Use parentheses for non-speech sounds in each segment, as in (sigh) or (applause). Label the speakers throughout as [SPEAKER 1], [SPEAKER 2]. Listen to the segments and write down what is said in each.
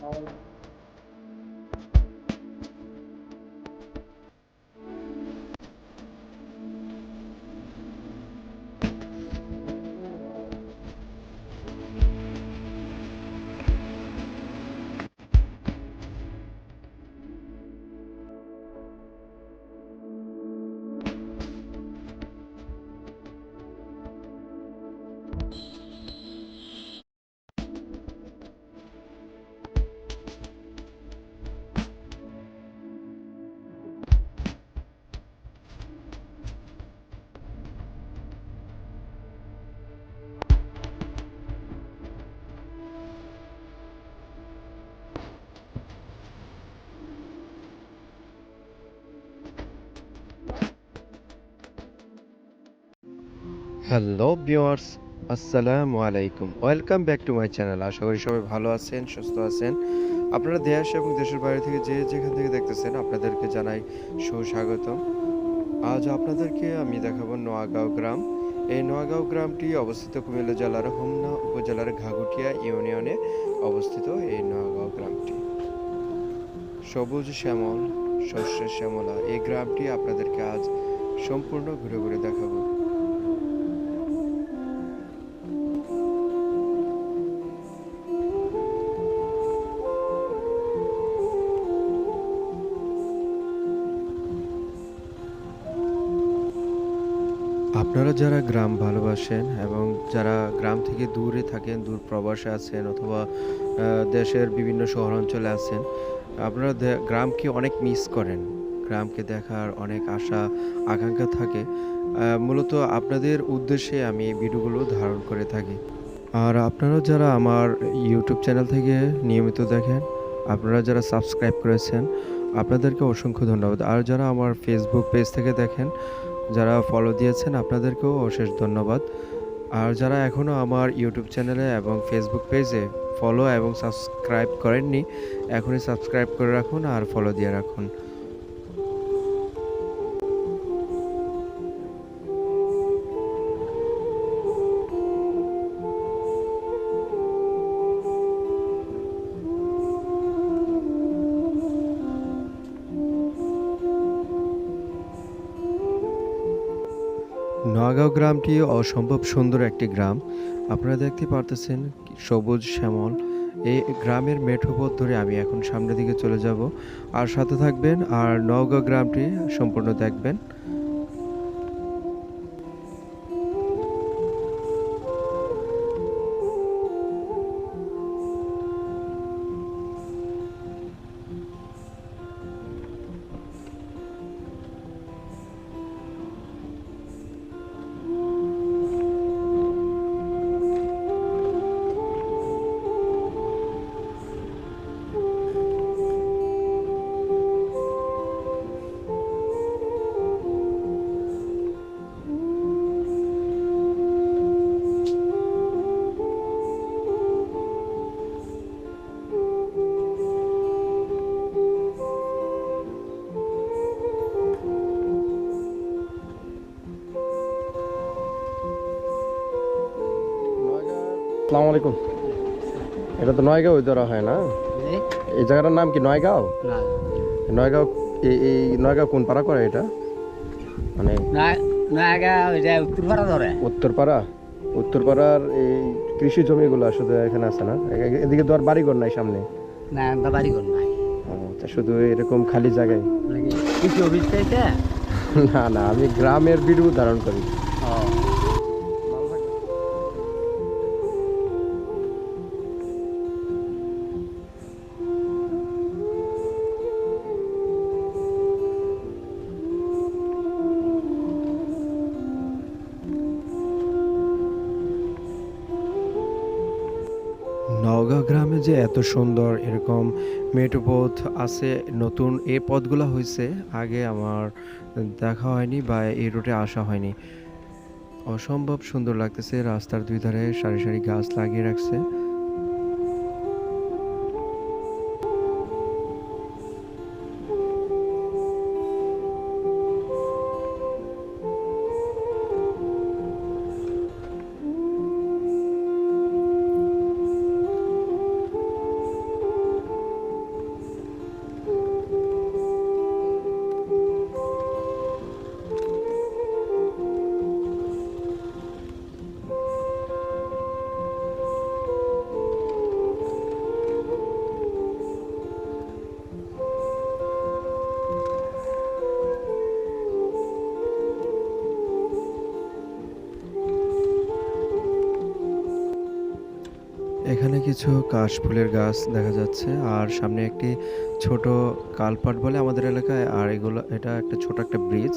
[SPEAKER 1] home, hello viewers, আসসালামু আলাইকুম। Welcome back to my channel. আশা করি সবাই ভালো আছেন, সুস্থ আছেন। আপনারা দেশ এবং দেশের বাইরে থেকে যে যেখান থেকে দেখতেছেন, আপনাদেরকে জানাই সুস্বাগত আজ আপনাদেরকে আমি দেখাবো নোয়াগাঁও গ্রাম। এই নোয়াগাঁও গ্রামটি অবস্থিত কুমিল্লা জেলার হোমনা উপজেলার ঘাগুটিয়া ইউনিয়নে অবস্থিত এই নোয়াগাঁও গ্রামটি। সবুজ শ্যামল, শস্যের শ্যামলা, এই গ্রামটি আপনাদেরকে আজ সম্পূর্ণ ঘুরে ঘুরে দেখাবো। আপনারা যারা গ্রাম ভালোবাসেন এবং যারা গ্রাম থেকে দূরে থাকেন, দূর প্রবাসে আছেন অথবা দেশের বিভিন্ন শহরাঞ্চলে আছেন, আপনারা গ্রামকে অনেক মিস করেন। গ্রামকে দেখার অনেক আশা, আকাঙ্ক্ষা থাকে। মূলত আপনাদের উদ্দেশ্যে আমি এই ভিডিওগুলো ধারণ করে থাকি। আর আপনারা যারা আমার ইউটিউব চ্যানেল থেকে নিয়মিত দেখেন, আপনারা যারা সাবস্ক্রাইব করেছেন, আপনাদেরকে অসংখ্য ধন্যবাদ। আর যারা আমার ফেসবুক পেজ থেকে দেখেন যারা ফলো দিয়েছেন, আপনাদেরকেও অশেষ ধন্যবাদ। আর যারা এখনও আমার ইউটিউব চ্যানেলে এবং ফেসবুক পেজে ফলো এবং সাবস্ক্রাইব করেননি, এখনই সাবস্ক্রাইব করে রাখুন আর ফলো দিয়ে রাখুন। নোয়াগাঁও গ্রামটি অসম্ভব সুন্দর একটি গ্রাম। আপনারা দেখতে পারতেছেন সবুজ শ্যামল। এই গ্রামের মেঠো পথ ধরে আমি এখন সামনের দিকে চলে যাব। আর সাথে থাকবেন আর নওগাঁও গ্রামটি সম্পূর্ণ দেখবেন।
[SPEAKER 2] আসসালামু আলাইকুম। এটা তো নয়গাঁও ধরা হয় না? এই জায়গাটার নাম কি নয়গাঁও? নয়গাঁও এই নয়গাঁও কোন পাড়া করে এটা? মানে
[SPEAKER 3] উত্তরপাড়া
[SPEAKER 2] উত্তরপাড়ার এই কৃষি জমিগুলো শুধু এখানে আছে না? এদিকে তো আর বাড়িঘর নাই সামনে।
[SPEAKER 3] না নাই।
[SPEAKER 2] তা শুধু এরকম খালি জায়গায়।
[SPEAKER 3] কৃষি অফিস (laughs)
[SPEAKER 2] না না আমি গ্রামের ভিডিও ধারণ করি।
[SPEAKER 1] যে এত সুন্দর এরকম মেটোপথ আছে, নতুন এই পথগুলো হয়েছে আগে আমার দেখা হয়নি বা এই রুটে আসা হয়নি। অসম্ভব সুন্দর লাগতেছে, রাস্তার দুই ধারে সারি সারি গাছ লাগিয়ে রাখছে। এখানে কিছু কাশফুলের গাছ দেখা যাচ্ছে। আর সামনে একটি ছোট কালপাট বলে আমাদের এলাকায়। আর এগুলো, এটা একটা ছোট একটা ব্রিজ।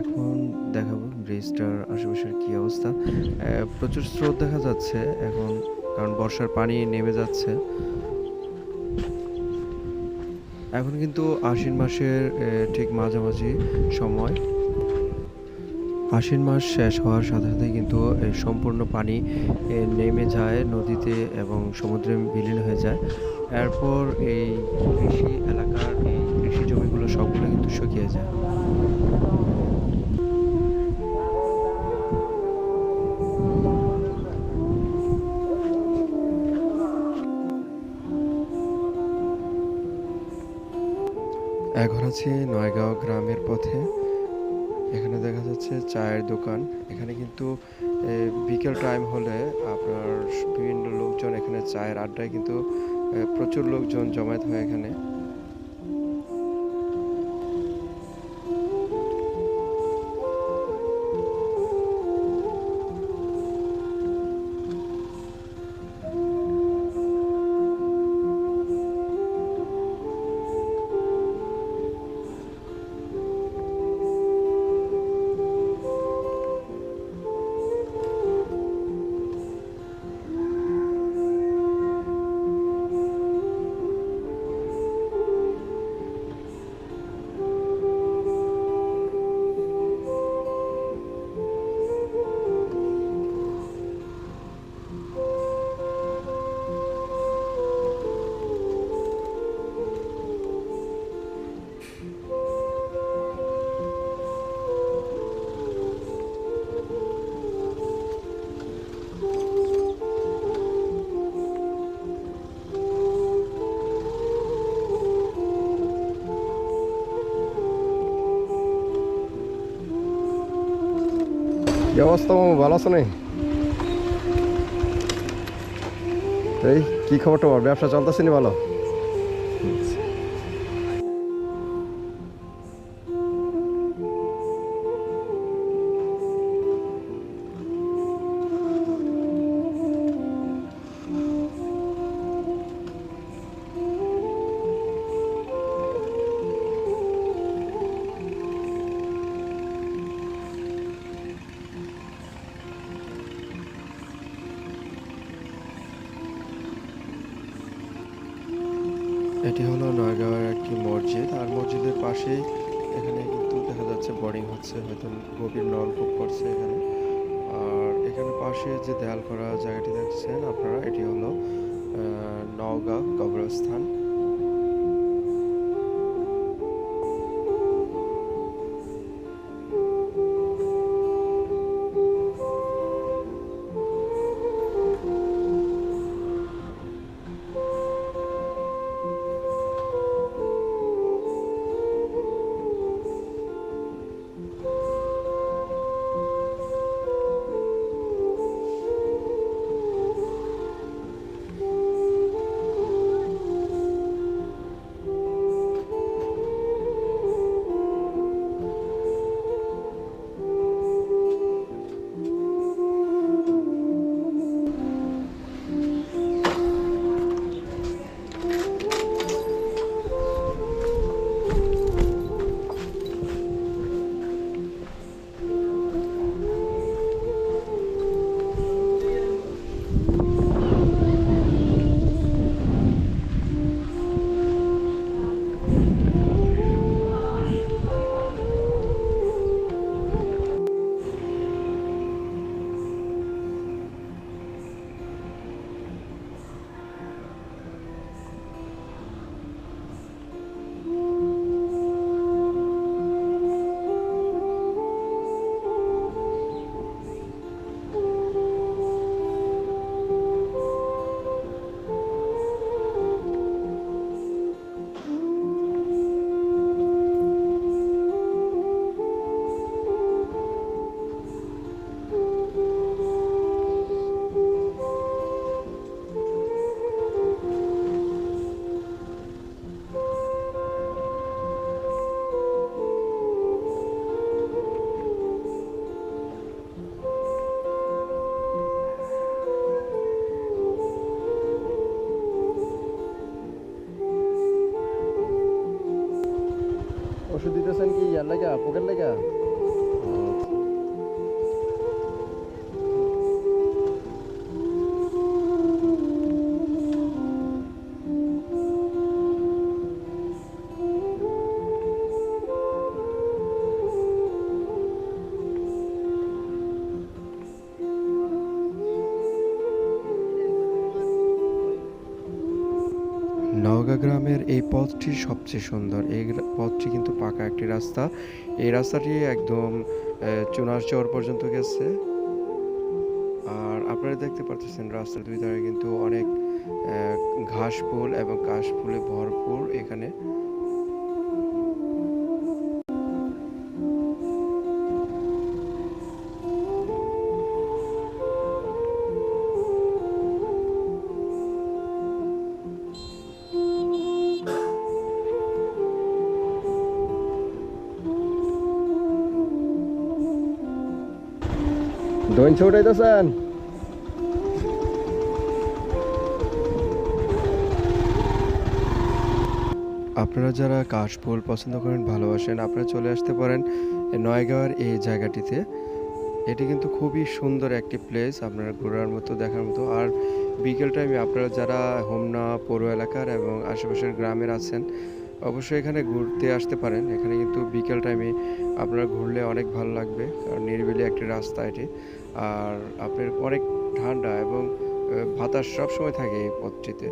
[SPEAKER 1] এখন দেখাবো ব্রিজটার আশেপাশের কি অবস্থা। প্রচুর স্রোত দেখা যাচ্ছে এখন, কারণ বর্ষার পানি নেমে যাচ্ছে। এখন কিন্তু আশ্বিন মাসের ঠিক মাঝামাঝি সময়। আশ্বিন মাস শেষ হওয়ার সাথে সাথে কিন্তু সম্পূর্ণ পানি নেমে যায়, নদীতে এবং সমুদ্রে বিলীন হয়ে যায়। এরপর এই কৃষি এলাকার এই কৃষি জমিগুলো সবগুলো কিন্তু শুকিয়ে যায়। এখন আছি নয়গাঁও গ্রামের পথে। এখানে দেখা যাচ্ছে চায়ের দোকান। এখানে কিন্তু বিকেল টাইম হলে আপনার বিভিন্ন লোকজন এখানে চায়ের আড্ডায় কিন্তু প্রচুর লোকজন জমায়েত হয় এখানে।
[SPEAKER 2] কি অবস্থা ভালো আছো নি এই কি খবর টবর ব্যবসা চলতেছে নি ভালো?
[SPEAKER 1] এটি হলো নয়গাঁওয়ের একটি মসজিদ। আর মসজিদের পাশেই এখানে কিন্তু দেখা যাচ্ছে বোর্ডিং হচ্ছে, হয়তো গভীর নলকূপ করছে এখানে। আর এখানে পাশে যে দেয়াল করা জায়গাটি দেখছেন আপনারা, এটি হলো নওগাঁ কবরস্থান। নওগাঁ গ্রামের এই পথটি সবচেয়ে সুন্দর। এই পথটি কিন্তু পাকা একটি রাস্তা। এই রাস্তাটি একদম চুনার চর পর্যন্ত গেছে। আর আপনারা দেখতে পাচ্ছেন রাস্তার দুই ধারে কিন্তু অনেক ঘাস ফুল এবং কাশ ফুলে ভরপুর এখানে।
[SPEAKER 2] দইনছে উঠাইতেছেন
[SPEAKER 1] আপনারা যারা কাশফুল পছন্দ করেন, ভালোবাসেন, আপনারা চলে আসতে পারেন নয়গাঁওয়ের এই জায়গাটিতে। এটি কিন্তু খুবই সুন্দর একটি প্লেস আপনারা ঘোরার মতো, দেখার মতো। আর বিকেল টাইমে আপনারা যারা হোমনা, পৌর এলাকার এবং আশেপাশের গ্রামের আছেন, অবশ্যই এখানে ঘুরতে আসতে পারেন। এখানে কিন্তু বিকেল টাইমে আপনারা ঘুরলে অনেক ভালো লাগবে। কারণ নিরিবিলি একটি রাস্তা এটি। আর আপনার অনেক ঠান্ডা এবং বাতাস সবসময় থাকে এই পথটিতে।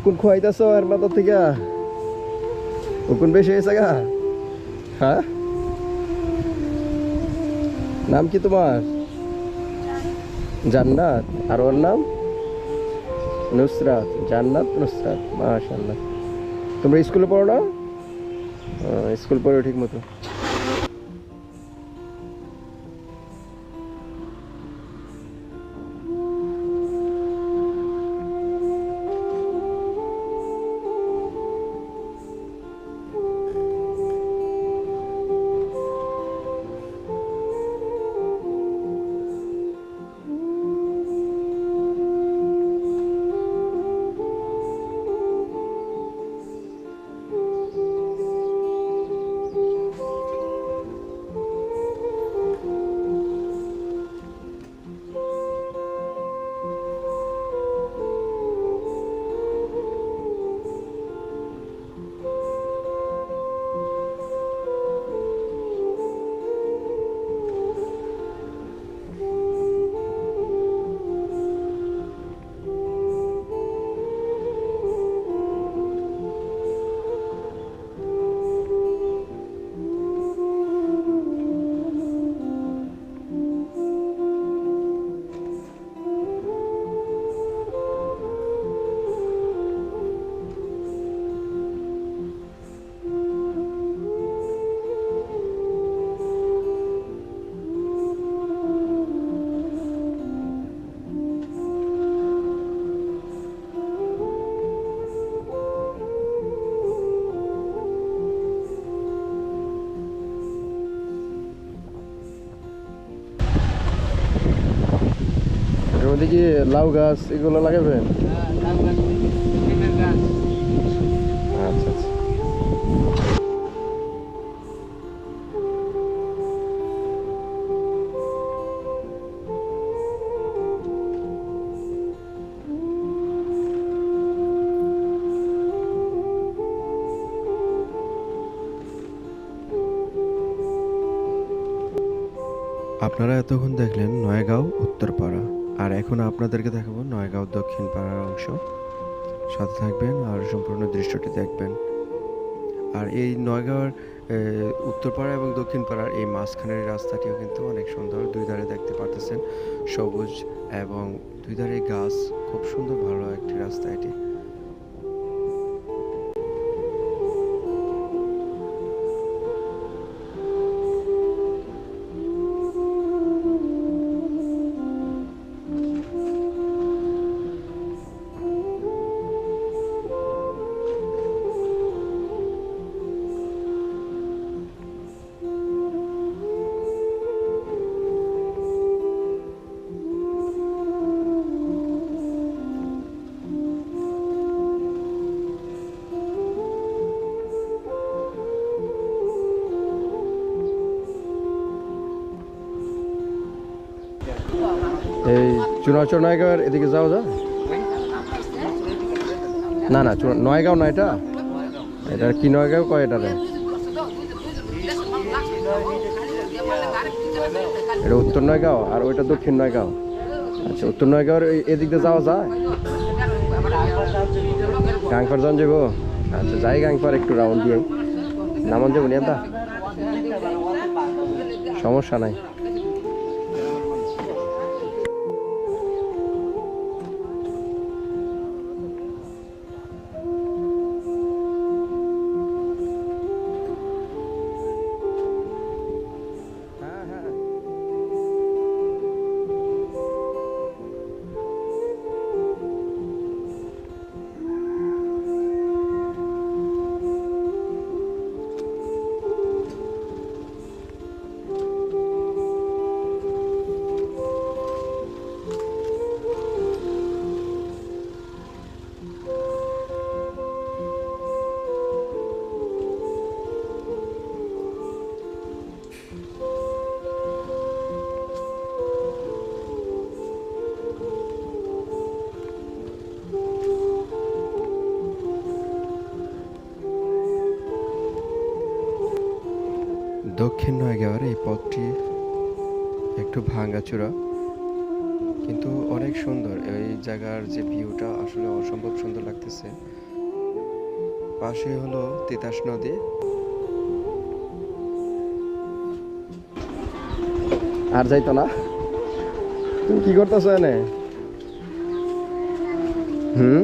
[SPEAKER 2] উকুন খুয়াইতেছ এর মাথা থেকে? উকুন বেশি হয়েছে গা। হ্যাঁ? নাম কি তোমার? জান্নাত। আর ওর নাম? নুসরাত। জান্নাত, নুসরাত। মাশাল্লাহ তোমরা স্কুলে পড়ো না? স্কুল পড়ো ঠিক মতো। এর কি লাউ গাছ এগুলো লাগাবেন? আচ্ছা
[SPEAKER 1] আপনারা এতক্ষণ দেখলেন নয়গাঁও উত্তরপাড়া। আর এখন আপনাদেরকে দেখাবো নয়গাঁও দক্ষিণ পাড়ার অংশ। সাথে থাকবেন আর সম্পূর্ণ দৃশ্যটি দেখবেন। আর এই নয়গাঁওয়ের
[SPEAKER 4] উত্তরপাড়া এবং দক্ষিণ পাড়ার এই মাঝখানের রাস্তাটিও কিন্তু অনেক সুন্দর। দুই ধারে দেখতে পারতেছেন সবুজ এবং দুই ধারে গাছ। খুব সুন্দর, ভালো একটি রাস্তা এটি।
[SPEAKER 1] চুনাচর নয়গাঁওয়ের এদিকে যাওয়া যায় না না নয়গাঁও না এটা? এটা কি নয়গাঁও কয় এটারে এটা উত্তর নয়গাঁও আর ওইটা দক্ষিণ নয়গাঁও। আচ্ছা উত্তর নয়গাঁওয়ের এদিক দিয়ে যাওয়া যায়? গাংপার যান যাব। আচ্ছা যাই গাংপার একটু রাউন্ড দিয়ে নামান যাব নিয়ে সমস্যা নাই।
[SPEAKER 4] দক্ষিণ নয়গাঁওয়ের এই পথটি। একটু ভাঙাচোরা কিন্তু অনেক সুন্দর। এই জায়গার যে ভিউটা আসলে অসম্ভব সুন্দর লাগতেছে। পাশে হলো তিতাস নদী।
[SPEAKER 1] আর যাইতো না। তুমি কি করতেছো এনে? হুম?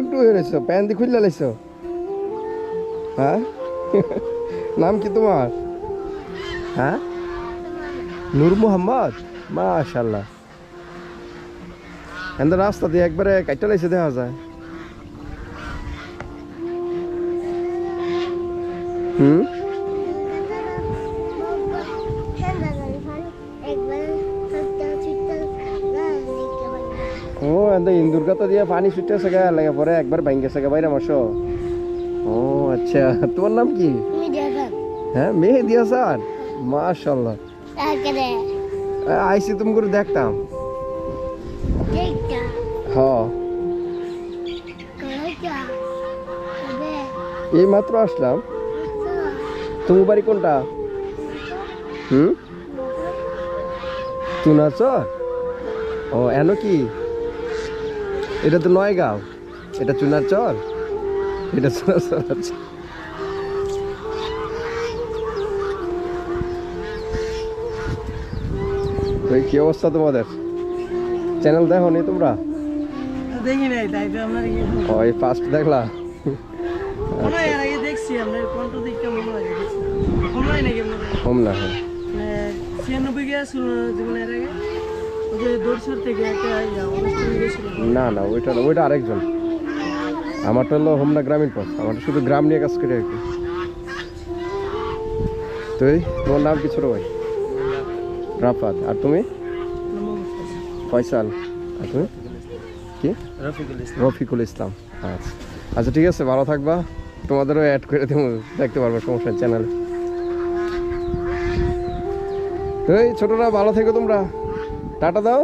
[SPEAKER 1] একটু হয়ে রয়েছ প্যান দিয়ে খুললে হ্যাঁ? নাম কি তোমার? হ্যাঁ? নূর মোহাম্মদ? মাশাল্লাহ এন্দ রাস্তা দিয়ে একবারে কাইটা লাইছে, দেখা যায়। হুম? ও এত ইন্দুর কথা দিয়ে পানি ছুটতেছে গা, লাগে পরে একবার ভাঙ্গে গেছে গা, বাইরে মাসো ও আচ্ছা তোমার নাম কি? হ্যাঁ দিয়া স্যার মাশাল্লাহ আইসি তুমি করে দেখতাম। হ। এই মাত্র আসলাম। তুমি বাড়ি কোনটা? হুম? চুনাচর ও এন কি? এটা তো নয়গাঁও। এটা চুনার চর। এটা চুনার চর আছে। তো এই কি অবস্থা তোমাদের? চ্যানেল দেখো নি তোমরা?
[SPEAKER 5] দেখি নাই তাই তো ইয়ে
[SPEAKER 1] ওই ফার্স্ট দেখলা?
[SPEAKER 5] দেখছি মনে হয় মনে নাকি
[SPEAKER 1] হোম না হ্যাঁ।
[SPEAKER 5] ছিয়ানব্বই গিয়েছিল জীবনের আগে। ওই
[SPEAKER 1] না না ওইটা না ওইটা আরেকজন। আমারটা হলো হোমনা গ্রামীণ পথ। আমারটা শুধু গ্রাম নিয়ে কাজ করে আর কি। তুই তোমার নাম কি ছোট ভাই? রাফাত আর তুমি? ফয়সাল। আর তুমি? কি? রফিকুল ইসলাম। আচ্ছা। আচ্ছা ঠিক আছে ভালো থাকবা। তোমাদেরও অ্যাড করে দেবো দেখতে পারব সমস্যা চ্যানেল এই ছোটরা ভালো থেকো তোমরা। টাটা দাও।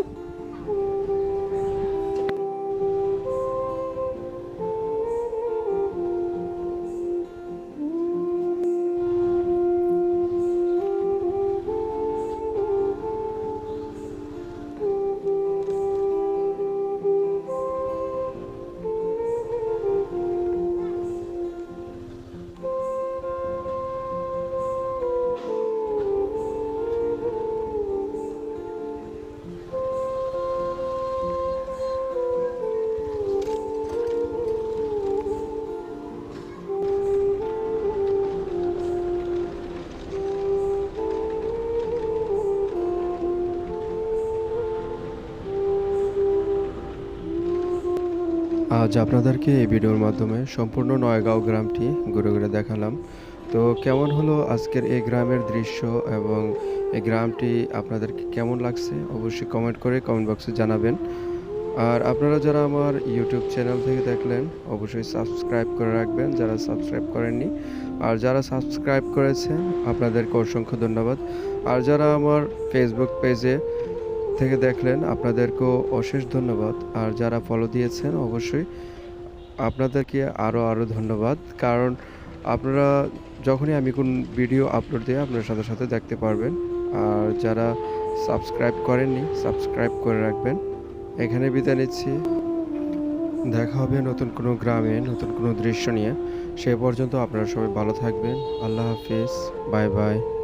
[SPEAKER 1] আজ আপনাদেরকে এই ভিডিওর মাধ্যমে সম্পূর্ণ নয়গাঁও গ্রামটি ঘুরে ঘুরে দেখালাম। তো কেমন হলো আজকের এই গ্রামের দৃশ্য এবং এই গ্রামটি আপনাদেরকে কেমন লাগছে অবশ্যই কমেন্ট করে কমেন্ট বক্সে জানাবেন। আর আপনারা যারা আমার ইউটিউব চ্যানেল থেকে দেখলেন, অবশ্যই সাবস্ক্রাইব করে রাখবেন, যারা সাবস্ক্রাইব করেননি। আর যারা সাবস্ক্রাইব করেছেন, আপনাদেরকে অসংখ্য ধন্যবাদ। আর যারা আমার ফেসবুক পেজে থেকে দেখলেন, আপনাদেরকেও অশেষ ধন্যবাদ। আর যারা ফলো দিয়েছেন, অবশ্যই আপনাদেরকে আরও আরও ধন্যবাদ। কারণ আপনারা, যখনই আমি কোন ভিডিও আপলোড দিই, আপনার সাথে সাথে দেখতে পারবেন। আর যারা সাবস্ক্রাইব করেননি সাবস্ক্রাইব করে রাখবেন। এখানে বিদায় নিচ্ছি। দেখা হবে নতুন কোনো গ্রামে, নতুন কোনো দৃশ্য নিয়ে। সে পর্যন্ত আপনারা সবাই ভালো থাকবেন। আল্লাহ হাফিজ। Bye bye.